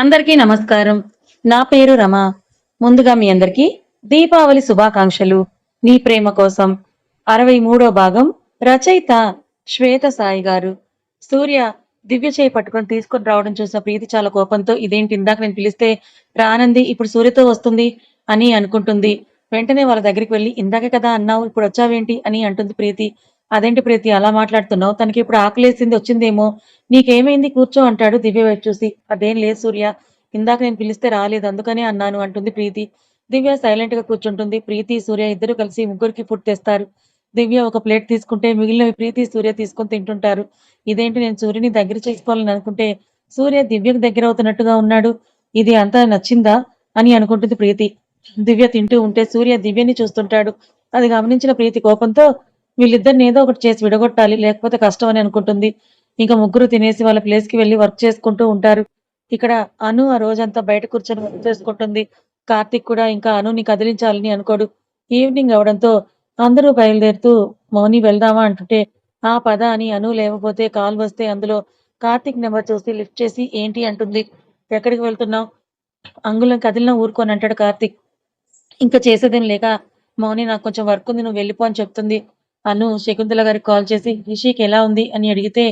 అందరికీ నమస్కారం. నా పేరు రమ. ముందుగా మీ అందరికీ దీపావళి శుభాకాంక్షలు. నీ ప్రేమ కోసం. అరవై మూడో భాగం రచయిత శ్వేత సాయి గారు. సూర్య దివ్య చేయి పట్టుకొని తీసుకొని రావడం చూసిన ప్రీతి చాలా కోపంతో ఇదేంటి ఇందాక నేను పిలిస్తే రానంది ఇప్పుడు సూర్యతో వస్తుంది అని అనుకుంటుంది. వెంటనే వాళ్ళ దగ్గరికి వెళ్ళి ఇందాకే కదా అన్నావు ఇప్పుడు వచ్చావేంటి అని అంటుంది ప్రీతి. అదేంటి ప్రీతి అలా మాట్లాడుతున్నావు? తనకి ఇప్పుడు ఆకలేసింది వచ్చిందేమో? నీకేమైంది? కూర్చో అంటాడు దివ్య వైపు చూసి. అదేం లేదు సూర్య ఇందాక నేను పిలిస్తే రాలేదు అందుకనే అన్నాను అంటుంది ప్రీతి. దివ్య సైలెంట్గా కూర్చుంటుంది. ప్రీతి సూర్య ఇద్దరు కలిసి ముగ్గురికి ఫుడ్ తెస్తారు. దివ్య ఒక ప్లేట్ తీసుకుంటే మిగిలినవి ప్రీతి సూర్య తీసుకొని తింటుంటారు. ఇదేంటి నేను సూర్యుని దగ్గర చేసుకోవాలని అనుకుంటే సూర్య దివ్యకు దగ్గర అవుతున్నట్టుగా ఉన్నాడు. ఇది అంతా నచ్చిందా అని అనుకుంటుంది ప్రీతి. దివ్య తింటూ ఉంటే సూర్య దివ్యని చూస్తుంటాడు. అది గమనించిన ప్రీతి కోపంతో వీళ్ళిద్దరిని ఏదో ఒకటి చేసి విడగొట్టాలి లేకపోతే కష్టం అని అనుకుంటుంది. ఇంకా ముగ్గురు తినేసి వాళ్ళ ప్లేస్కి వెళ్ళి వర్క్ చేసుకుంటూ ఉంటారు. ఇక్కడ అను ఆ రోజంతా బయట కూర్చొని వర్క్ చేసుకుంటుంది. కార్తిక్ కూడా ఇంకా అనుని కదిలించాలని అనుకోడు. ఈవినింగ్ అవడంతో అందరూ బయలుదేరుతూ మౌని వెళ్దామా? అంటుంటే ఆ పద అని అను లేకపోతే కాల్ వస్తే అందులో కార్తిక్ నెంబర్ చూసి లిఫ్ట్ చేసి ఏంటి? అంటుంది. ఎక్కడికి వెళ్తున్నావు? అంగుళం కదిలిన ఊరుకొని అంటాడు కార్తిక్. ఇంకా చేసేదేం లేక మౌని నాకు కొంచెం వర్క్ ఉంది నువ్వు వెళ్ళిపో అని చెప్తుంది. అను శకుంతల గారికి కాల్ చేసి రిషికి ఎలా ఉంది? అని అడిగితే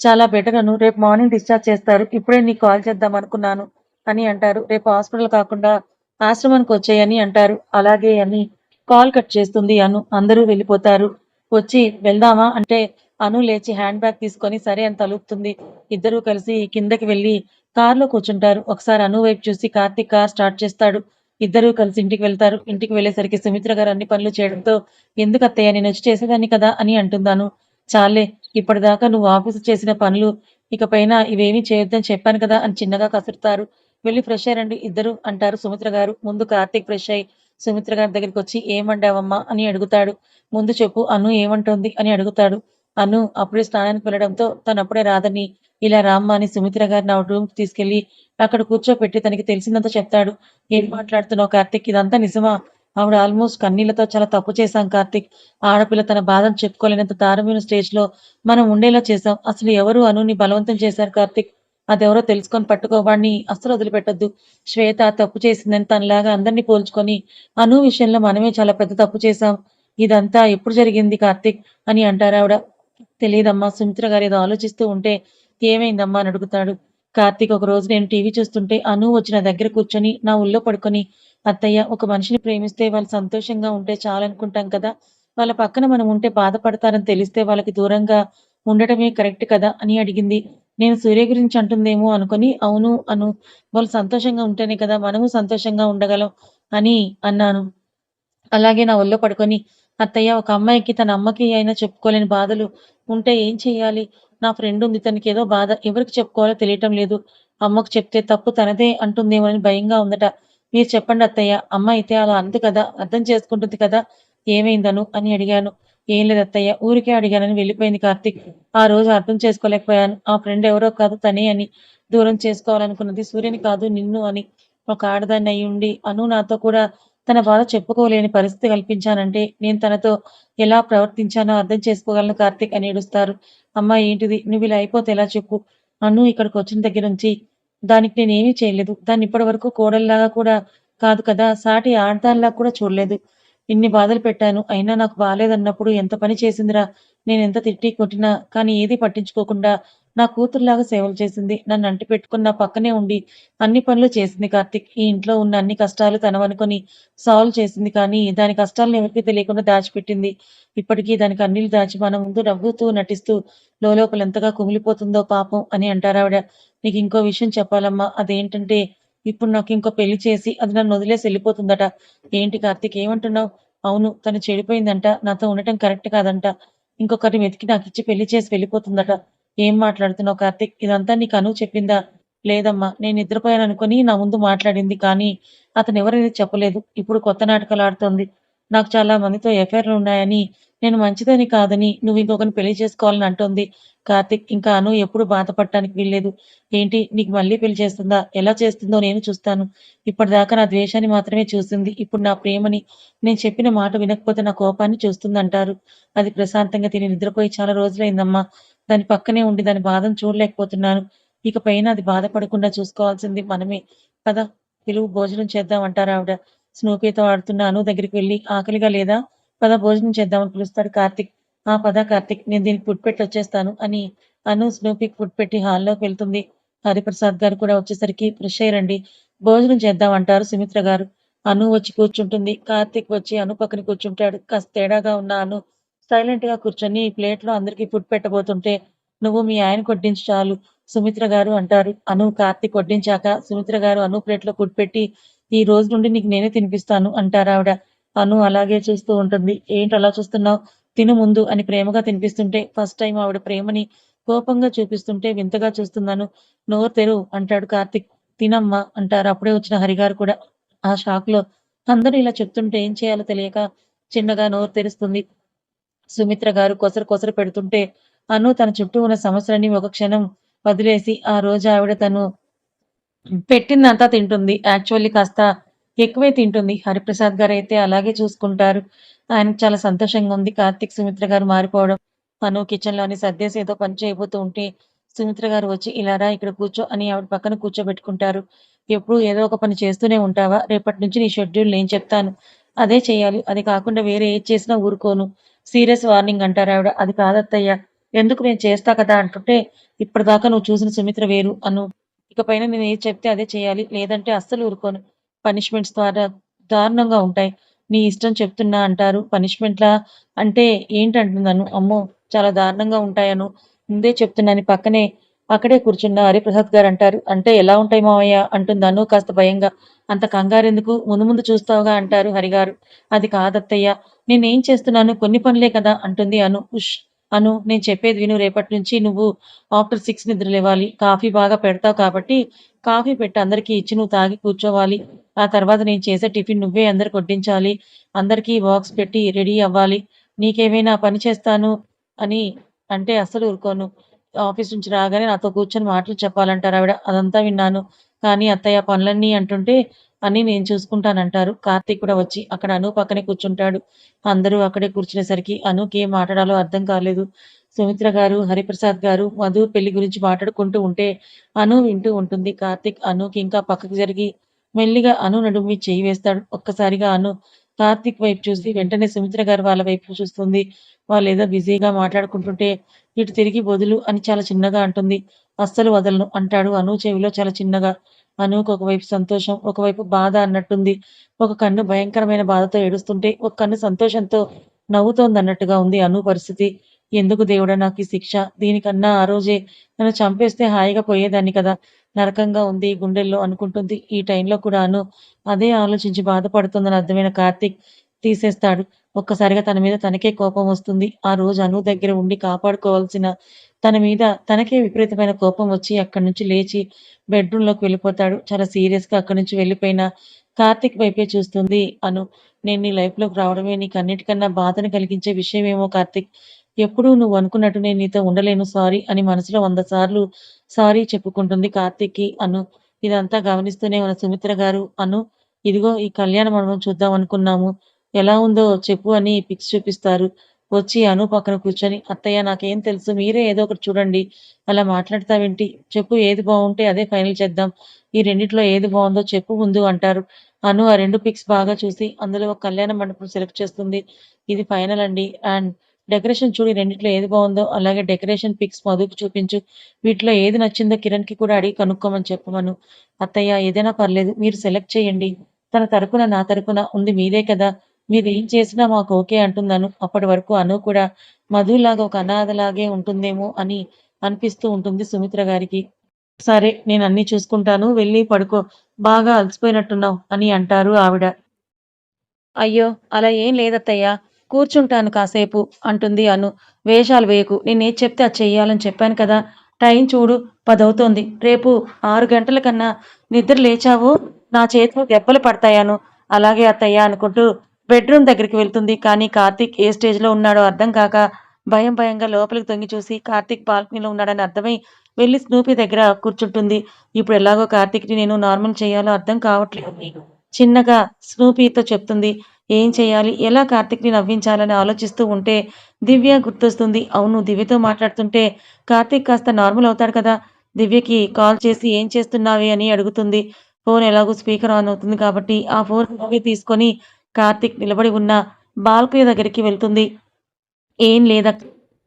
చాలా బెటర్ అను. రేపు మార్నింగ్ డిశ్చార్జ్ చేస్తారు. ఇప్పుడే నీకు కాల్ చేద్దాం అనుకున్నాను అని అంటారు. రేపు హాస్పిటల్ కాకుండా ఆశ్రమానికి వచ్చాయని అంటారు. అలాగే అని కాల్ కట్ చేస్తుంది అను. అందరూ వెళ్ళిపోతారు. వచ్చి వెళ్దామా? అంటే అను లేచి హ్యాండ్ బ్యాగ్ తీసుకొని సరే అని తలుపుతుంది. ఇద్దరూ కలిసి కిందకి వెళ్ళి కార్లో కూర్చుంటారు. ఒకసారి అను వైపు చూసి కార్తీక్ కార్ స్టార్ట్ చేస్తాడు. ఇద్దరు కలిసి ఇంటికి వెళ్తారు. ఇంటికి వెళ్ళేసరికి సుమిత్ర గారు అన్ని పనులు చేయడంతో ఎందుకు అత్తయ్య నేను వచ్చి చేసేదాన్ని కదా? అని అంటున్నాను చాలే ఇప్పటిదాకా నువ్వు ఆఫీసు చేసిన పనులు ఇక పైన ఇవేమీ చేయొద్దని చెప్పాను కదా అని చిన్నగా కసురుతారు. వెళ్ళి ఫ్రెష్ అయ్యారండి ఇద్దరు అంటారు సుమిత్ర గారు. ముందు కార్తీక్ ఫ్రెష్ అయ్యి సుమిత్ర గారి దగ్గరికి వచ్చి ఏమండావమ్మా అని అడుగుతాడు. ముందు చెప్పు అను ఏమంటోంది? అని అడుగుతాడు. అను అప్పుడే స్నానానికి వెళ్ళడంతో తను అప్పుడే రాదని ఇలా రామ్మ అని సుమిత్ర గారిని ఆ రూమ్ తీసుకెళ్ళి అక్కడ కూర్చోపెట్టి తనకి తెలిసిందంతా చెప్తాడు. ఏం మాట్లాడుతున్నావు కార్తిక్? ఇదంతా నిజమా? ఆవిడ ఆల్మోస్ట్ కన్నీళ్ళతో చాలా తప్పు చేశాం కార్తిక్. ఆడపిల్ల తన బాధను చెప్పుకోలేనంత దారుణమైన స్టేజ్లో మనం ఉండేలా చేశాం. అసలు ఎవరు అనుని బలవంతం చేశారు కార్తిక్? అదెవరో తెలుసుకొని పట్టుకోవాడిని అస్సలు వదిలిపెట్టద్దు. శ్వేత తప్పు చేసిందని తనలాగా అందరినీ పోల్చుకొని అను విషయంలో మనమే చాలా పెద్ద తప్పు చేశాం. ఇదంతా ఎప్పుడు జరిగింది కార్తిక్? అని అంటారు ఆవిడ. తెలియదమ్మా. సుమిత్ర గారు ఏదో ఆలోచిస్తూ ఉంటే ఏమైందమ్మా అని అడుగుతాడు. కార్తీక్ ఒక రోజు నేను టీవీ చూస్తుంటే అను వచ్చి నా దగ్గర కూర్చొని నా ఊళ్ళో పడుకొని అత్తయ్య ఒక మనిషిని ప్రేమిస్తే వాళ్ళు సంతోషంగా ఉంటే చాలనుకుంటాం కదా. వాళ్ళ పక్కన మనం ఉంటే బాధపడతారని తెలిస్తే వాళ్ళకి దూరంగా ఉండటమే కరెక్ట్ కదా అని అడిగింది. నేను సూర్య గురించి అంటుందేమో అనుకొని అవును అను వాళ్ళు సంతోషంగా ఉంటేనే కదా మనము సంతోషంగా ఉండగలం అని అన్నాను. అలాగే నా ఒళ్ళో పడుకొని అత్తయ్య ఒక అమ్మాయికి తన అమ్మకి అయినా చెప్పుకోలేని బాధలు ఉంటే ఏం చెయ్యాలి నా ఫ్రెండ్ ఉంది తనకి ఏదో బాధ ఎవరికి చెప్పుకోవాలో తెలియటం లేదు. అమ్మకు చెప్తే తప్పు తనదే అంటుందేమోనని భయంగా ఉందట. మీరు చెప్పండి అత్తయ్య అమ్మ అయితే అలా అంది కదా అర్థం చేసుకుంటుంది కదా ఏమైందను అని అడిగాను. ఏం లేదు అత్తయ్య ఊరికే అడిగానని వెళ్ళిపోయింది కార్తిక్. ఆ రోజు అర్థం చేసుకోలేకపోయాను. ఆ ఫ్రెండ్ ఎవరో కాదు తనే అని దూరం చేసుకోవాలనుకున్నది సూర్యుని కాదు నిన్ను అని. ఒక ఆడదాన్ని అయి ఉండి అను నాతో కూడా తన బాధ చెప్పుకోలేని పరిస్థితి కల్పించానంటే నేను తనతో ఎలా ప్రవర్తించానో అర్థం చేసుకోగలను కార్తీక్ అని ఏడుస్తారు. అమ్మా ఏంటిది? నువ్వు ఇలా అయిపోతే ఎలా చెప్పు? అన్ను ఇక్కడికి వచ్చిన దగ్గర నుంచి దానికి నేనేమీ చేయలేదు. దాన్ని ఇప్పటి వరకు కోడల్లాగా కూడా కాదు కదా సాటి ఆడదానిలా కూడా చూడలేదు. ఇన్ని బాధలు పెట్టాను. అయినా నాకు బాగాలేదన్నప్పుడు ఎంత పని చేసిందిరా? నేను ఎంత తిట్టి కొట్టినా కానీ ఏది పట్టించుకోకుండా నా కూతురులాగా సేవలు చేసింది. నన్ను అంటి పెట్టుకున్న పక్కనే ఉండి అన్ని పనులు చేసింది కార్తిక్. ఈ ఇంట్లో ఉన్న అన్ని కష్టాలు తనవనుకొని సాల్వ్ చేసింది కానీ దాని కష్టాలను ఎవరికి తెలియకుండా దాచిపెట్టింది. ఇప్పటికీ దానికి అన్నిలు దాచి మన ముందు నవ్వుతూ నటిస్తూ లోపల ఎంతగా కుమిలిపోతుందో పాపం అని అంటారు ఆవిడ. నీకు ఇంకో విషయం చెప్పాలమ్మా. అదేంటంటే ఇప్పుడు నాకు ఇంకో పెళ్ళి చేసి అది నన్ను వదిలేసి వెళ్ళిపోతుందట. ఏంటి కార్తీక్ ఏమంటున్నావు? అవును తను చెడిపోయిందంట. నాతో ఉండటం కరెక్ట్ కాదంట. ఇంకొకరిని వెతికి నాకు ఇచ్చి పెళ్ళి చేసి వెళ్ళిపోతుందట. ఏం మాట్లాడుతున్నావు కార్తిక్? ఇదంతా నీకు అను చెప్పిందా? లేదమ్మా నేను నిద్రపోయాను అనుకుని నా ముందు మాట్లాడింది కానీ అతను ఎవరైనా చెప్పలేదు. ఇప్పుడు కొత్త నాటకాలు ఆడుతోంది. నాకు చాలా మందితో ఎఫైర్లు ఉన్నాయని నేను మంచిదని కాదని నువ్వు ఇంకొకరిని పెళ్ళి చేసుకోవాలని అంటోంది. కార్తిక్ ఇంకా అను ఎప్పుడు బాధపడటానికి వీల్లేదు. ఏంటి నీకు మళ్ళీ పెళ్ళి చేస్తుందా? ఎలా చేస్తుందో నేను చూస్తాను. ఇప్పటిదాకా నా ద్వేషాన్ని మాత్రమే చూసింది. ఇప్పుడు నా ప్రేమని నేను చెప్పిన మాట వినకపోతే నా కోపాన్ని చూస్తుందంటారు. అది ప్రశాంతంగా తిని నిద్రపోయి చాలా రోజులైందమ్మా. దాని పక్కనే ఉండి దాని బాధను చూడలేకపోతున్నాను. ఇక పైన అది బాధపడకుండా చూసుకోవాల్సింది మనమే. కదా పిలువు భోజనం చేద్దాం అంటారు ఆవిడ స్నూపీతో ఆడుతున్న అను దగ్గరికి వెళ్ళి ఆకలిగా లేదా? పద భోజనం చేద్దామని పిలుస్తాడు కార్తిక్. ఆ పద కార్తిక్ నేను దీనికి ఫుడ్ పెట్టి వచ్చేస్తాను అని అను స్నూపీకి ఫుడ్ పెట్టి హాల్లోకి వెళ్తుంది. హరిప్రసాద్ గారు కూడా వచ్చేసరికి ఫ్రెష్ అయ్యండి. భోజనం చేద్దాం అంటారు సుమిత్ర గారు. అను వచ్చి కూర్చుంటుంది. కార్తిక్ వచ్చి అను పక్కన కూర్చుంటాడు. కాస్త తేడాగా ఉన్న అను సైలెంట్గా కూర్చొని ప్లేట్లో అందరికి ఫుడ్ పెట్టబోతుంటే నువ్వు మీ ఆయన కొట్టించి చాలు సుమిత్ర గారు అంటారు. అను కార్తిక్ వడ్డించాక సుమిత్ర గారు అను ప్లేట్లో ఫుడ్ పెట్టి ఈ రోజు నుండి నీకు నేనే తినిపిస్తాను అంటారు ఆవిడ. అను అలాగే చూస్తూ ఉంటుంది. ఏంటి అలా చూస్తున్నావు? తిను ముందు అని ప్రేమగా తినిపిస్తుంటే ఫస్ట్ టైం ఆవిడ ప్రేమని కోపంగా చూపిస్తుంటే వింతగా చూస్తున్నాను. నోరు తెరు అంటాడు కార్తిక్. తినమ్మా అంటారు. అప్పుడే వచ్చిన హరిగారు కూడా ఆ షాక్లో అందరూ ఇలా చెప్తుంటే ఏం చేయాలో తెలియక చిన్నగా నోరు తెరుస్తుంది. సుమిత్ర గారు కొసరు కొసరు పెడుతుంటే అను తన చుట్టూ ఉన్న సమస్యలని ఒక క్షణం వదిలేసి ఆ రోజు ఆవిడ తను పెట్టిందంతా తింటుంది. యాక్చువల్లీ కాస్త ఎక్కువే తింటుంది. హరిప్రసాద్ గారు అయితే అలాగే చూసుకుంటారు. ఆయనకు చాలా సంతోషంగా ఉంది. కార్తిక్ సుమిత్ర గారు మారిపోవడం అను కిచెన్లోని సర్దేసి ఏదో పని చేయబోతూ ఉంటే సుమిత్ర గారు వచ్చి ఇలారా ఇక్కడ కూర్చో అని ఆవిడ పక్కన కూర్చోబెట్టుకుంటారు. ఎప్పుడు ఏదో ఒక పని చేస్తూనే ఉంటావా? రేపటి నుంచి నీ షెడ్యూల్ నేను చెప్తాను. అదే చేయాలి. అది కాకుండా వేరే ఏది చేసినా ఊరుకోను. సీరియస్ వార్నింగ్ అంటారు ఆవిడ. అది కాదత్తయ్య. ఎందుకు నేను చేస్తా కదా అంటుంటే ఇప్పటిదాకా నువ్వు చూసిన సుమిత్ర వేరు. అను. ఇకపైన నేను ఏది చెప్తే అదే చేయాలి. లేదంటే అస్సలు ఊరుకోను. పనిష్మెంట్స్ ద్వారా దారుణంగా ఉంటాయి. నీ ఇష్టం చెప్తున్నా అంటారు. పనిష్మెంట్లా అంటే ఏంటంటున్నాను? అమ్మో చాలా దారుణంగా ఉంటాయను. ముందే చెప్తున్నాను. పక్కనే అక్కడే కూర్చున్న హరిప్రసాద్ గారు అంటారు. అంటే ఎలా ఉంటాయి మావయ్య? అంటుందను కాస్త భయంగా. అంత కంగారెందుకు? ముందు ముందు చూస్తావుగా అంటారు హరిగారు. అది కాదత్తయ్య. నేనేం చేస్తున్నాను? కొన్ని పనులే కదా అంటుంది అను. ఉష్ అను నేను చెప్పేది విను. రేపటి నుంచి నువ్వు ఆఫ్టర్ సిక్స్ నిద్ర లేవాలి కాఫీ బాగా పెడతావు కాబట్టి కాఫీ పెట్టి అందరికీ ఇచ్చి నువ్వు తాగి కూర్చోవాలి. ఆ తర్వాత నేను చేసే టిఫిన్ నువ్వే అందరికి వడ్డించాలి అందరికీ బాక్స్ పెట్టి రెడీ అవ్వాలి. నీకేమైనా పని చేస్తాను అని అంటే అస్సలు ఊరుకోను. ఆఫీస్ నుంచి రాగానే నాతో కూర్చొని మాటలు చెప్పాలంటారు ఆవిడ. అదంతా విన్నాను. కానీ అత్తయ్య పనులన్నీ అంటుంటే అన్ని నేను చూసుకుంటానంటారు. కార్తీక్ కూడా వచ్చి అక్కడ అను పక్కనే కూర్చుంటాడు. అందరూ అక్కడే కూర్చునేసరికి అనుకి ఏం మాట్లాడాలో అర్థం కాలేదు. సుమిత్ర గారు హరిప్రసాద్ గారు మధు పెళ్ళి గురించి మాట్లాడుకుంటూ ఉంటే అను వింటూ ఉంటుంది. కార్తీక్ అనుకి ఇంకా పక్కకు జరిగి మెల్లిగా అను నడుమి చేయి వేస్తాడు. ఒక్కసారిగా అను కార్తీక్ వైపు చూసి వెంటనే సుమిత్ర గారు వాళ్ళ వైపు చూస్తుంది. వాళ్ళు ఏదో బిజీగా మాట్లాడుకుంటుంటే ఇటు తిరిగి వదులు అని చాలా చిన్నగా అంటుంది. అస్సలు వదలను అంటాడు అను చెవిలో చాలా చిన్నగా. అనుకు ఒకవైపు సంతోషం ఒకవైపు బాధ అన్నట్టుంది. ఒక కన్ను భయంకరమైన బాధతో ఏడుస్తుంటే ఒక కన్ను సంతోషంతో నవ్వుతోంది అన్నట్టుగా ఉంది అను పరిస్థితి. ఎందుకు దేవుడా నాకు ఈ శిక్ష? దీనికన్నా ఆ రోజే నన్ను చంపేస్తే హాయిగా పోయేదాన్ని కదా. నరకంగా ఉంది గుండెల్లో అనుకుంటుంది. ఈ టైంలో కూడా అను అదే ఆలోచించి బాధపడుతుందని అర్థమైన కార్తీక్ తీసేస్తాడు. ఒక్కసారిగా తన మీద తనకే కోపం వస్తుంది. ఆ రోజు అను దగ్గర ఉండి కాపాడుకోవాల్సిన తన మీద తనకే విపరీతమైన కోపం వచ్చి అక్కడి నుంచి లేచి బెడ్రూమ్లోకి వెళ్ళిపోతాడు. చాలా సీరియస్గా అక్కడి నుంచి వెళ్ళిపోయిన కార్తీక్ వైపే చూస్తుంది అను. నేను నీ లైఫ్లోకి రావడమే నీకు అన్నిటికన్నా బాధను కలిగించే విషయం ఏమో కార్తీక్. ఎప్పుడూ నువ్వు అనుకున్నట్టు నేను నీతో ఉండలేను సారీ అని మనసులో వంద సార్లు సారీ చెప్పుకుంటుంది కార్తీక్కి అను. ఇదంతా గమనిస్తూనే ఉన్న సుమిత్ర గారు అను ఇదిగో ఈ కళ్యాణ మండపం చూద్దాం అనుకున్నాము. ఎలా ఉందో చెప్పు అని పిక్స్ చూపిస్తారు. వచ్చి అను పక్కన కూర్చొని అత్తయ్య నాకేం తెలుసు మీరే ఏదో ఒకటి చూడండి. అలా మాట్లాడతావేంటి? చెప్పు ఏది బాగుంటే అదే ఫైనల్ చేద్దాం. ఈ రెండిట్లో ఏది బాగుందో చెప్పు ముందు అంటారు. అను ఆ రెండు పిక్స్ బాగా చూసి అందులో ఒక కళ్యాణ మండపం సెలెక్ట్ చేస్తుంది. ఇది ఫైనల్ అండి. అండ్ డెకరేషన్ చూడు రెండిట్లో ఏది బాగుందో అలాగే డెకరేషన్ పిక్స్ మధుకు చూపించు. వీటిలో ఏది నచ్చిందో కిరణ్కి కూడా అడిగి కనుక్కోమని చెప్పమను. అత్తయ్య ఏదైనా పర్లేదు మీరు సెలెక్ట్ చేయండి. తన తరపున నా తరపున ఉంది మీరే కదా. మీరు ఏం చేసినా మాకు ఓకే అంటున్నాను అప్పటి వరకు అను కూడా మధులాగా ఒక అనాథలాగే ఉంటుందేమో అని అనిపిస్తూ ఉంటుంది సుమిత్ర గారికి. సరే నేను అన్ని చూసుకుంటాను. వెళ్ళి పడుకో. బాగా అలసిపోయినట్టున్నావు అని అంటారు ఆవిడ. అయ్యో అలా ఏం లేదత్తయ్యా. కూర్చుంటాను కాసేపు అంటుంది అను. వేషాలు వేయకు. నేనేది చెప్తే అది చెయ్యాలని చెప్పాను కదా. టైం చూడు పదవుతోంది. రేపు ఆరు గంటల కన్నా నిద్ర లేచావు? నా చేతిలో దెబ్బలు పడతాయాను. అలాగే అత్తయ్య అనుకుంటూ బెడ్రూమ్ దగ్గరికి వెళ్తుంది. కానీ కార్తీక్ ఏ స్టేజ్లో ఉన్నాడో అర్థం కాక భయం భయంగా లోపలికి తొంగి చూసి కార్తీక్ బాల్కనీలో ఉన్నాడని అర్థమై వెళ్ళి స్నూపీ దగ్గర కూర్చుంటుంది. ఇప్పుడు ఎలాగో కార్తీక్ని నేను నార్మల్ చేయాలో అర్థం కావట్లేదు. చిన్నగా స్నూపీతో చెప్తుంది. ఏం చేయాలి? ఎలా కార్తీక్ని నవ్వించాలని ఆలోచిస్తూ ఉంటే దివ్య గుర్తొస్తుంది. అవును దివ్యతో మాట్లాడుతుంటే కార్తీక్ కాస్త నార్మల్ అవుతాడు కదా. దివ్యకి కాల్ చేసి ఏం చేస్తున్నావే అని అడుగుతుంది. ఫోన్ ఎలాగో స్పీకర్ ఆన్ అవుతుంది కాబట్టి ఆ ఫోన్ దివ్య తీసుకొని కార్తిక్ నిలబడి ఉన్న బాల్కనీ దగ్గరికి వెళ్తుంది. ఏం లేదా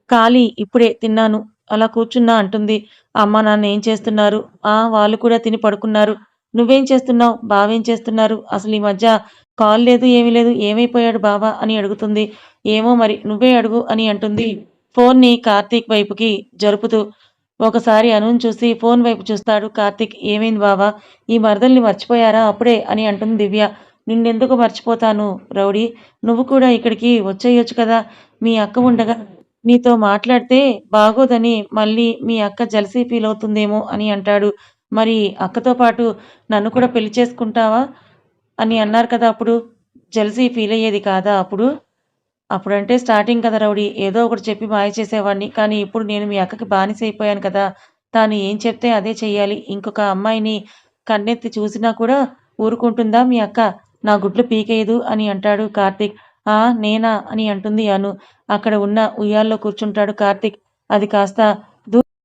ఖాళీ ఇప్పుడే తిన్నాను. అలా కూర్చున్నా అంటుంది. అమ్మ నాన్న ఏం చేస్తున్నారు? ఆ వాళ్ళు కూడా తిని పడుకున్నారు. నువ్వేం చేస్తున్నావు? బావేం చేస్తున్నారు? అసలు ఈ మధ్య కాల్ లేదు ఏమీ లేదు. ఏమైపోయాడు బావా అని అడుగుతుంది. ఏమో మరి నువ్వే అడుగు అని అంటుంది. ఫోన్ని కార్తీక్ వైపుకి జరుపుతూ ఒకసారి అనుని చూసి ఫోన్ వైపు చూస్తాడు కార్తీక్. ఏమైంది బావా? ఈ మరదల్ని మర్చిపోయారా అప్పుడే అని అంటుంది దివ్య. నిన్నెందుకు మర్చిపోతాను రౌడీ? నువ్వు కూడా ఇక్కడికి వచ్చేయొచ్చు కదా. మీ అక్క ఉండగా నీతో మాట్లాడితే బాగోదని మళ్ళీ మీ అక్క జలసీ ఫీల్ అవుతుందేమో అని అంటాడు మరి అక్కతో పాటు నన్ను కూడా పెళ్ళి చేసుకుంటావా? అని అన్నారు కదా అప్పుడు. జలసీ ఫీల్ అయ్యేది కాదా అప్పుడు? అప్పుడంటే స్టార్టింగ్ కదా రౌడీ ఏదో ఒకటి చెప్పి మాయ చేసేవాడిని కానీ ఇప్పుడు నేను మీ అక్కకి బానిస అయిపోయాను కదా. తాను ఏం చెప్తే అదే చెయ్యాలి. ఇంకొక అమ్మాయిని కన్నెత్తి చూసినా కూడా ఊరుకుంటుందా మీ అక్క? నా గుడ్లు పీకేయదు అని అంటాడు కార్తిక్. ఆ నేనా అని అంటుంది అను. అక్కడ ఉన్న ఉయ్యాల్లో కూర్చుంటాడు కార్తీక్. అది కాస్త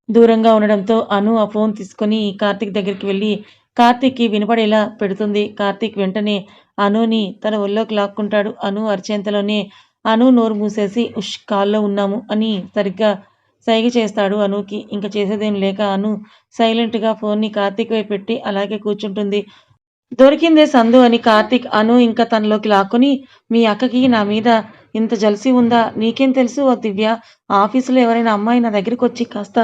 దూరంగా ఉండడంతో అను ఆ ఫోన్ తీసుకొని కార్తీక్ దగ్గరికి వెళ్ళి కార్తీక్కి వినపడేలా పెడుతుంది. కార్తీక్ వెంటనే అనుని తన ఒళ్ళోకి లాక్కుంటాడు. అను అరిచేంతలోనే అను నోరు మూసేసి ఉష్ కాల్లో ఉన్నాము అని సరిగ్గా సైగ చేస్తాడు అనుకి. ఇంకా చేసేదేం లేక అను సైలెంట్గా ఫోన్ని కార్తీక్ వైపు పెట్టి అలాగే కూర్చుంటుంది. దొరికిందే సందు అని కార్తీక్ అను ఇంకా తనలోకి లాక్కుని మీ అక్కకి నా మీద ఇంత జలసి ఉందా? నీకేం తెలుసు? ఓ దివ్య ఆఫీసులో ఎవరైనా అమ్మాయి నా దగ్గరికి వచ్చి కాస్త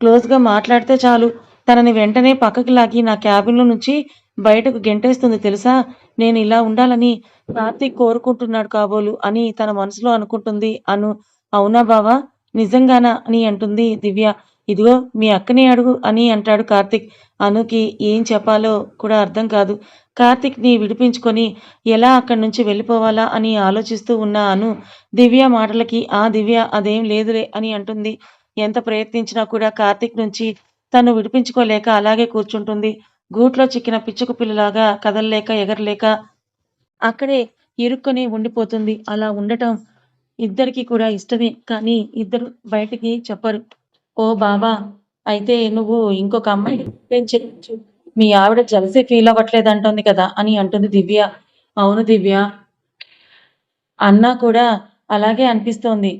క్లోజ్గా మాట్లాడితే చాలు. తనని వెంటనే పక్కకి లాగి నా క్యాబిన్లో నుంచి బయటకు గెంటేస్తుంది తెలుసా? నేను ఇలా ఉండాలని కార్తీక్ కోరుకుంటున్నాడు కాబోలు అని తన మనసులో అనుకుంటుంది అను. అవునా బావా? నిజంగానా? అని అంటుంది దివ్య. ఇదిగో మీ అక్కనే అడుగు అని అంటాడు కార్తిక్. అనుకి ఏం చెప్పాలో కూడా అర్థం కాదు. కార్తీక్ని విడిపించుకొని ఎలా అక్కడి నుంచి వెళ్ళిపోవాలా అని ఆలోచిస్తూ ఉన్న అను దివ్య మాటలకి ఆ దివ్య అదేం లేదులే అని అంటుంది. ఎంత ప్రయత్నించినా కూడా కార్తిక్ నుంచి తను విడిపించుకోలేక అలాగే కూర్చుంటుంది. గూట్లో చిక్కిన పిచ్చుకు పిల్లలాగా కదలలేక ఎగరలేక అక్కడే ఇరుక్కొని ఉండిపోతుంది. అలా ఉండటం ఇద్దరికి కూడా ఇష్టమే కానీ ఇద్దరు బయటికి చెప్పరు. ఓ బాబా అయితే నువ్వు ఇంకొక అమ్మాయి మీ ఆవిడ జలసి ఫీల్ అవ్వట్లేదు అంటుంది కదా అని అంటుంది దివ్య. అవును దివ్య. అన్నా కూడా అలాగే అనిపిస్తోంది.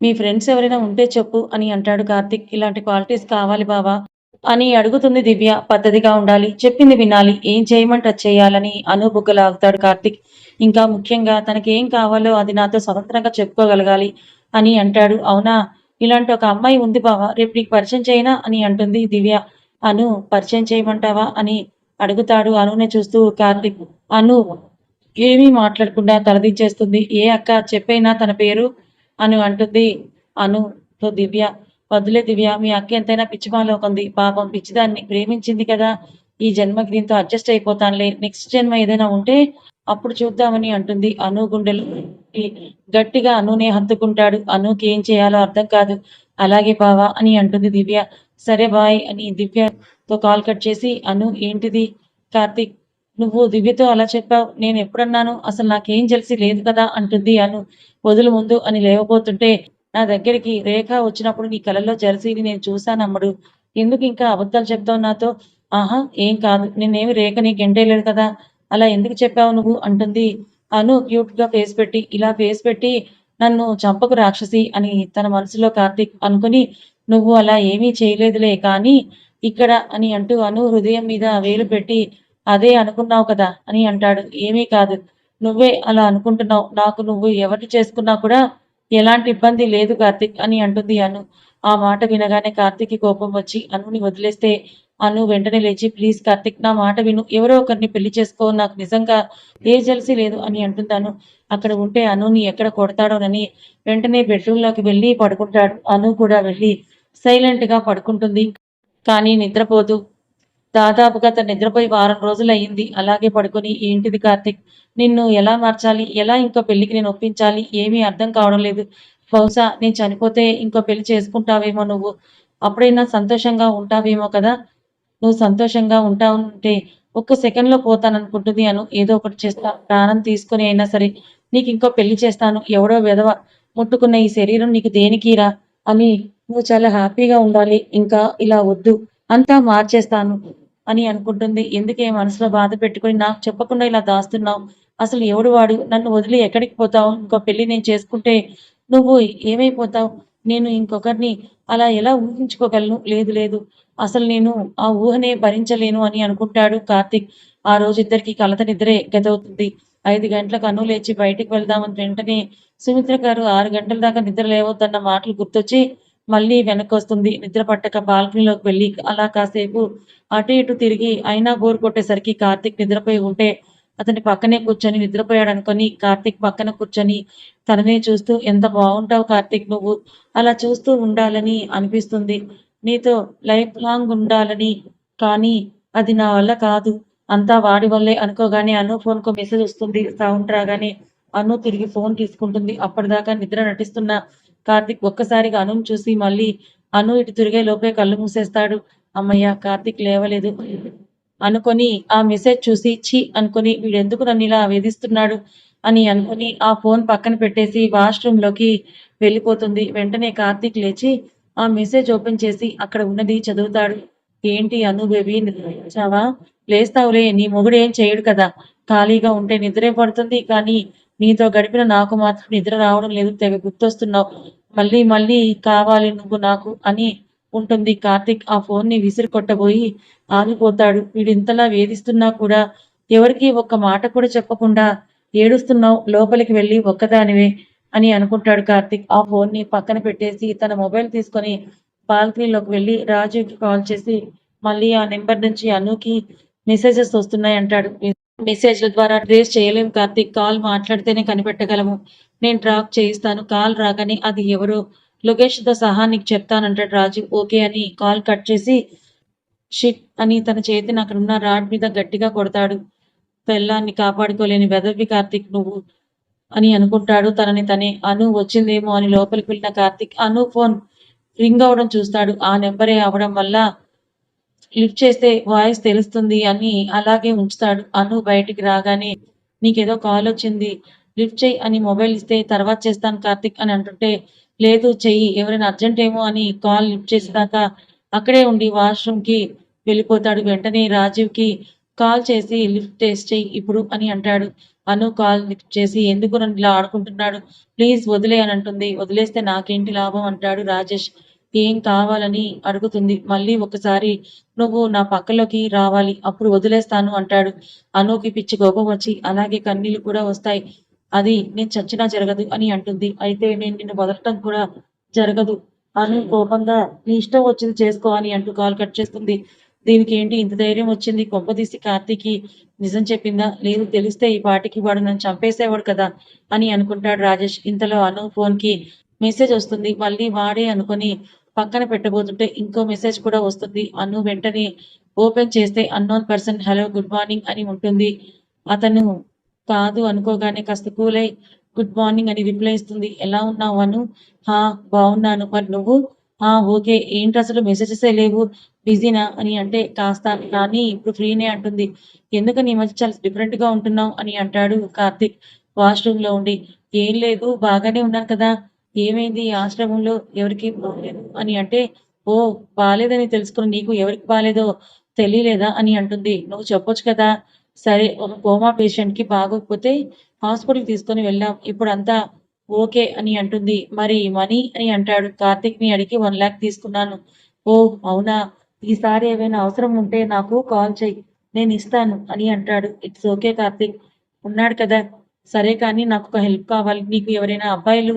మీ ఫ్రెండ్స్ ఎవరైనా ఉంటే చెప్పు అని అంటాడు కార్తిక్. ఇలాంటి క్వాలిటీస్ కావాలి బావా అని అడుగుతుంది దివ్య. పద్ధతిగా ఉండాలి చెప్పింది వినాలి ఏం చేయమంటే అది చేయాలని అనుబుగ్గలాగుతాడు కార్తిక్. ఇంకా ముఖ్యంగా తనకి ఏం కావాలో అది నాతో స్వతంత్రంగా చెప్పుకోగలగాలి అని అంటాడు. అవునా? ఇలాంటి ఒక అమ్మాయి ఉంది బావా రేపు నీకు పరిచయం చేయనా అని అంటుంది దివ్య. అను పరిచయం చేయమంటావా అని అడుగుతాడు అనునే చూస్తూ కార్తిక్ అను ఏమీ మాట్లాడకుండా తలదించేస్తుంది. ఏ అక్క చెప్పైనా తన పేరు అను అంటుంది అనుతో దివ్య. వద్దులే దివ్య మీ అక్క ఎంతైనా పిచ్చిమాలోకుంది. పాపం పిచ్చిదాన్ని ప్రేమించింది కదా. ఈ జన్మకి దీంతో అడ్జస్ట్ అయిపోతానులే. నెక్స్ట్ జన్మ ఏదైనా ఉంటే అప్పుడు చూద్దామని అంటుంది అను గుండెలు. గట్టిగా అనునే హత్తుకుంటాడు. అనుకి ఏం చేయాలో అర్థం కాదు. అలాగే బావా అని అంటుంది దివ్య. సరే బాయ్ అని దివ్యతో కాల్ కట్ చేసి అను ఏంటిది? కార్తీక్ నువ్వు దివ్యతో అలా చెప్పావు. నేను ఎప్పుడన్నాను? అసలు నాకేం తెలిసి లేదు కదా అంటుంది అను. వదులు ముందు అని లేవబోతుంటే నా దగ్గరికి రేఖ వచ్చినప్పుడు నీ కలలో జెర్సీని నేను చూశానమ్మడు. ఎందుకు ఇంకా అబద్ధాలు చెప్తావు నాతో? ఆహా ఏం కాదు. నేనేమి రేఖని ఎండేయలేదు కదా? అలా ఎందుకు చెప్పావు నువ్వు? అంటుంది. అను క్యూట్గా ఫేస్ పెట్టి ఇలా ఫేస్ పెట్టి నన్ను చంపకు రాక్షసి అని తన మనసులో కార్తీక్ అనుకుని నువ్వు అలా ఏమీ చేయలేదులే కానీ ఇక్కడ అని అంటూ అను హృదయం మీద వేలు పెట్టి అదే అనుకున్నావు కదా అని అంటాడు. ఏమీ కాదు. నువ్వే అలా అనుకుంటున్నావు. నాకు నువ్వు ఎవరిని చేసుకున్నా కూడా ఎలాంటి ఇబ్బంది లేదు కార్తిక్ అని అంటుంది అను. ఆ మాట వినగానే కార్తిక్కి కోపం వచ్చి అనుని వదిలేస్తే అను వెంటనే లేచి ప్లీజ్ కార్తిక్ నా మాట విను. ఎవరో ఒకరిని పెళ్ళి చేసుకో. నాకు నిజంగా ఏ జలసి లేదు అని అంటున్నాను అక్కడ ఉంటే అనుని ఎక్కడ కొడతాడోనని వెంటనే బెడ్రూమ్లోకి వెళ్ళి పడుకుంటాడు. అను కూడా వెళ్ళి సైలెంట్గా పడుకుంటుంది. కానీ నిద్రపోదు. దాదాపుగా తను నిద్రపోయి వారం రోజులు అయ్యింది అలాగే పడుకొని ఏంటిది కార్తిక్ నిన్ను ఎలా మార్చాలి? ఎలా ఇంకో పెళ్ళికి నేను ఒప్పించాలి? ఏమీ అర్థం కావడం లేదు. బహుశా నేను చనిపోతే ఇంకో పెళ్ళి చేసుకుంటావేమో నువ్వు. అప్పుడైనా సంతోషంగా ఉంటావేమో కదా? నువ్వు సంతోషంగా ఉంటావు ఉంటే ఒక్క సెకండ్లో పోతాననుకుంటుంది అను. ఏదో ఒకటి చేస్తా ప్రాణం తీసుకుని అయినా సరే నీకు ఇంకో పెళ్ళి చేస్తాను. ఎవడో విధవ ముట్టుకున్న ఈ శరీరం నీకు దేనికిరా? అని నువ్వు చాలా హ్యాపీగా ఉండాలి. ఇంకా ఇలా వద్దు. అంతా మార్చేస్తాను అని అనుకుంటుంది. ఎందుకే మనసులో బాధ పెట్టుకుని నాకు చెప్పకుండా ఇలా దాస్తున్నావు? అసలు ఎవడు వాడు? నన్ను వదిలి ఎక్కడికి పోతావు? ఇంకో పెళ్ళి నేను చేసుకుంటే నువ్వు ఏమైపోతావు? నేను ఇంకొకరిని అలా ఎలా ఊహించుకోగలను? లేదు లేదు. అసలు నేను ఆ ఊహనే భరించలేను అని అనుకుంటాడు కార్తీక్. ఆ రోజు ఇద్దరికి కలత నిద్రే గదవుతుంది ఐదు గంటలకు అను లేచి బయటికి వెళ్దామని వెంటనే సుమిత్ర గారు ఆరు గంటల దాకా నిద్ర లేవద్దన్న మాటలు గుర్తొచ్చి మళ్ళీ వెనక్కి వస్తుంది నిద్ర పట్టక బాల్కనీలోకి వెళ్ళి అలా కాసేపు అటు ఇటు తిరిగి అయినా బోర్ కొట్టేసరికి కార్తీక్ నిద్రపోయి ఉంటే అతని పక్కనే కూర్చొని నిద్రపోయాడు అనుకొని కార్తీక్ పక్కన కూర్చొని తననే చూస్తూ ఎంత బాగుంటావు కార్తీక్ నువ్వు. అలా చూస్తూ ఉండాలని అనిపిస్తుంది. నీతో లైఫ్ లాంగ్ ఉండాలని కానీ అది నా వల్ల కాదు. అంతా వాడి వల్లే అనుకోగానే అను ఫోన్కు మెసేజ్ వస్తుంది. సౌండ్ రాగానే అను తిరిగి ఫోన్ తీసుకుంటుంది. అప్పటిదాకా నిద్ర నటిస్తున్న. కార్తీక్ ఒక్కసారిగా అను చూసి మళ్ళీ అను ఇటు తిరిగే లోపే కళ్ళు మూసేస్తాడు. అమ్మయ్య కార్తీక్ లేవలేదు. అనుకొని ఆ మెసేజ్ చూసి చి అనుకొని వీడెందుకు నన్ను ఇలా వేధిస్తున్నాడు అని అనుకొని ఆ ఫోన్ పక్కన పెట్టేసి వాష్రూమ్లోకి వెళ్ళిపోతుంది. వెంటనే కార్తీక్ లేచి ఆ మెసేజ్ ఓపెన్ చేసి అక్కడ ఉన్నది చదువుతాడు. ఏంటి అను బేబీ నిద్రచావా లేస్తావులే నీ మొగుడు ఏం చేయడు కదా? ఖాళీగా ఉంటే నిద్రే పడుతుంది కానీ నీతో గడిపిన నాకు మాత్రం నిద్ర రావడం లేదు. తెగ గుర్తొస్తున్నావు. మళ్ళీ మళ్ళీ కావాలి నువ్వు నాకు అని ఉంటుంది. కార్తిక్ ఆ ఫోన్ని విసిరి కొట్టబోయి ఆగిపోతాడు. వీడు ఇంతలా వేధిస్తున్నా కూడా ఎవరికి ఒక్క మాట కూడా చెప్పకుండా ఏడుస్తున్నావు. లోపలికి వెళ్ళి ఒక్కదానివే. అని అనుకుంటాడు కార్తిక్. ఆ ఫోన్ని పక్కన పెట్టేసి తన మొబైల్ తీసుకొని బాల్కనీలోకి వెళ్ళి రాజుకి కాల్ చేసి మళ్ళీ ఆ నెంబర్ నుంచి అనుకి మెసేజెస్ వస్తున్నాయి అంటాడు. మెసేజ్ల ద్వారా ట్రేస్ చేయలేం కార్తిక్. కాల్ మాట్లాడితేనే కనిపెట్టగలము. నేను ట్రాక్ చేయిస్తాను. కాల్ రాగానే అది ఎవరో లొకేషన్తో సహా నీకు చెప్తానంటాడు రాజు. ఓకే అని కాల్ కట్ చేసి షిట్ అని తన చేతిని అక్కడ ఉన్న రాడ్ మీద గట్టిగా కొడతాడు. పెళ్ళాన్ని కాపాడుకోలేని వెదవి కార్తిక్ నువ్వు అని అనుకుంటాడు. తనని తనే అను వచ్చిందేమో అని లోపలికి వెళ్ళిన కార్తిక్ అను ఫోన్ రింగ్ అవడం చూస్తాడు. ఆ నెంబరే అవడం వల్ల లిఫ్ట్ చేస్తే వాయిస్ తెలుస్తుంది అని అలాగే ఉంచుతాడు. అను బయటికి రాగానే నీకేదో కాల్ వచ్చింది లిఫ్ట్ చెయ్యి అని మొబైల్ ఇస్తే తర్వాత చేస్తాను కార్తిక్ అని అంటుంటే లేదు చెయ్యి ఎవరైనా అర్జెంట్ ఏమో అని కాల్ లిఫ్ట్ చేసేదాకా అక్కడే ఉండి వాష్రూమ్కి వెళ్ళిపోతాడు. వెంటనే రాజీవ్కి కాల్ చేసి లిఫ్ట్ టెస్ట్ చేయి ఇప్పుడు అని అంటాడు. అను కాల్ లిఫ్ట్ చేసి ఎందుకు నన్ను ఇలా ఆడుకుంటున్నాడు? ప్లీజ్ వదిలే అని అంటుంది. వదిలేస్తే నాకేంటి లాభం అంటాడు రాజేష్. ఏం కావాలని అడుగుతుంది. మళ్ళీ ఒకసారి నువ్వు నా పక్కలోకి రావాలి. అప్పుడు వదిలేస్తాను అంటాడు. అనుకి పిచ్చి కోపం వచ్చి అలాగే కన్నీళ్ళు కూడా వస్తాయి. అది నేను చచ్చినా జరగదు అని అంటుంది. అయితే నేను నిన్ను వదలటం కూడా జరగదు. అను కోపంగా నీ ఇష్టం వచ్చింది చేసుకో అని అంటూ కాల్ కట్ చేస్తుంది. దీనికి ఏంటి ఇంత ధైర్యం వచ్చింది? కొంపదీసి కార్తీకి నిజం చెప్పిందా? లేదు తెలిస్తే ఈ పాటికి వాడు నన్ను చంపేసేవాడు కదా అని అనుకుంటాడు రాజేష్. ఇంతలో అను ఫోన్కి మెసేజ్ వస్తుంది. మళ్ళీ వాడే అనుకొని పక్కన పెట్టబోతుంటే ఇంకో మెసేజ్ కూడా వస్తుంది. అను వెంటనే ఓపెన్ చేస్తే unknown person hello good morning అని ఉంటుంది. అతను కాదు అనుకోగానే కాస్త కూలై గుడ్ మార్నింగ్ అని రిప్లై ఇస్తుంది. ఎలా ఉన్నావు అను? హా బాగున్నాను. మరి నువ్వు? ఆ ఓకే. ఏంటి అసలు మెసేజెస్ లేవు. బిజీనా అని అంటే కాస్త కానీ ఇప్పుడు ఫ్రీనే అంటుంది. ఎందుకని ఈ మధ్య చాలా డిఫరెంట్గా ఉంటున్నావు అని అంటాడు కార్తిక్. వాష్రూమ్లో ఉండి ఏం లేదు బాగానే ఉన్నాను కదా. ఏమైంది? ఆశ్రమంలో ఎవరికి బాగలేదు అని అంటే ఓ బాలేదని తెలుసుకుని నీకు ఎవరికి బాలేదో తెలియలేదా? అని అంటుంది. నువ్వు చెప్పొచ్చు కదా. సరే ఒక కోమా పేషెంట్కి బాగోకపోతే హాస్పిటల్ తీసుకొని వెళ్ళాం ఇప్పుడు అంతా ఓకే అని అంటుంది. మరి మనీ అని అంటాడు. కార్తిక్ని అడిగి వన్ లాక్ తీసుకున్నాను. ఓ అవునా? ఈసారి ఏమైనా అవసరం ఉంటే నాకు కాల్ చెయ్యి నేను ఇస్తాను అని అంటాడు. ఇట్స్ ఓకే కార్తిక్ ఉన్నాడు కదా. సరే కానీ నాకు ఒక హెల్ప్ కావాలి. నీకు ఎవరైనా అబ్బాయిలు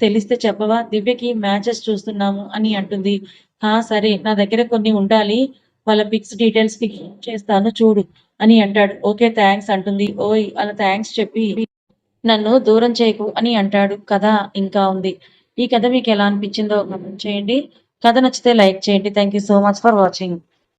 తెలిస్తే చెప్పవా? దివ్యకి మ్యాచెస్ చూస్తున్నాము అని అంటుంది. ఆ సరే నా దగ్గర కొన్ని ఉండాలి. వాళ్ళ పిక్స్ డీటెయిల్స్కి చేస్తాను చూడు అని అంటాడు. ఓకే థ్యాంక్స్ అంటుంది. ఓయ్ అలా థ్యాంక్స్ చెప్పి నన్ను దూరం చేయకు అని అంటాడు. కథ ఇంకా ఉంది. ఈ కథ మీకు ఎలా అనిపించిందో చేయండి. కథ నచ్చితే లైక్ చేయండి. Thank you so much for watching